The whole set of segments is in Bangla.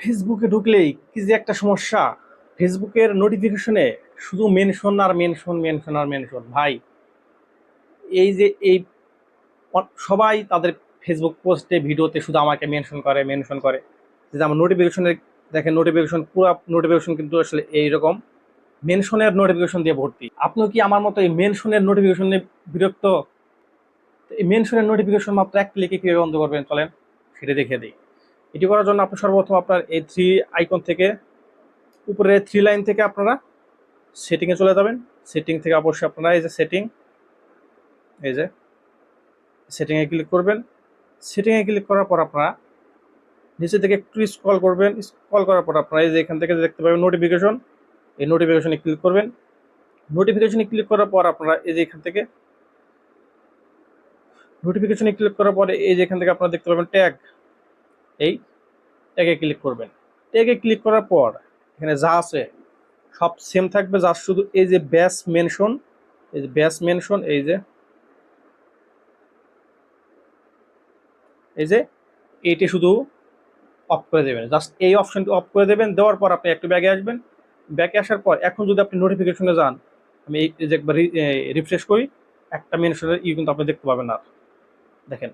ফেসবুকে ঢুকলেই কি যে একটা সমস্যা। ফেসবুকের নোটিফিকেশনে শুধু মেনশন আর মেনশন মেনশন আর মেনশন ভাই, এই যে এই সবাই তাদের ফেসবুক পোস্টে ভিডিওতে শুধু আমাকে মেনশন করে মেনশন করে। যে আমার নোটিফিকেশনে দেখেন নোটিফিকেশন পুরো নোটিফিকেশন কিন্তু আসলে এইরকম। মেনশনের নোটিফিকেশন দিয়ে ভর্তি। আপনিও কি আমার মতো এই মেনশনের নোটিফিকেশন নিয়ে বিরক্ত? এই মেনশনের নোটিফিকেশন মাত্র এক ক্লিকে কীভাবে বন্ধ করবেন, চলেন সেটা দেখে দিই। এটি করার জন্য আপনি সর্বপ্রথম আপনার এই থ্রি আইকন থেকে উপরে থ্রি লাইন থেকে আপনারা সেটিংয়ে চলে যাবেন। সেটিং থেকে অবশ্যই আপনারা এই যে সেটিং এই যে সেটিংয়ে ক্লিক করবেন। সেটিংয়ে ক্লিক করার পর আপনারা নিচে থেকে একটু স্ক্রল করবেন। স্ক্রল করার পর আপনারা এই যে এখান থেকে দেখতে পাবেন নোটিফিকেশন এই নোটিফিকেশনে ক্লিক করবেন। নোটিফিকেশনে ক্লিক করার পর আপনারা এই যে এখান থেকে নোটিফিকেশনে ক্লিক করার পরে এই যে এখান থেকে আপনারা দেখতে পাবেন ট্যাগ এই ট্যাগে ক্লিক করবেন। ট্যাগে ক্লিক করার পর এখানে যা আছে, সব সেম থাকবে, যা শুধু এই যে ব্যাস মেনশন এই যে ব্যাস মেনশন এই যে এই যে এইটি শুধু অফ করে দেবেন। জাস্ট এই অপশনটি অফ করে দেবেন, দেওয়ার পর আপনি একটু ব্যাগে আসবেন। ব্যাগে আসার পর এখন যদি আপনি নোটিফিকেশনে যান, আমি এই যে একবার রিফ্রেশ করি, একটা মেনশনের ইউ কিন্তু আপনি দেখতে পাবেন না দেখেন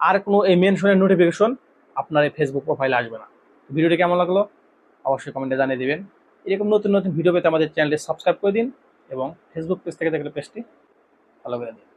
আর কোনো এই মেনশনের নোটিফিকেশন আপনার এই ফেসবুক প্রোফাইলে আসবে না। ভিডিওটি কেমন লাগল? অবশ্যই কমেন্টে জানিয়ে দেবেন। এরকম নতুন নতুন ভিডিও পেতে আমাদের চ্যানেলটি সাবস্ক্রাইব করে দিন এবং ফেসবুক পেজ থেকে দেখলে পেজটি ফলো করে দিন।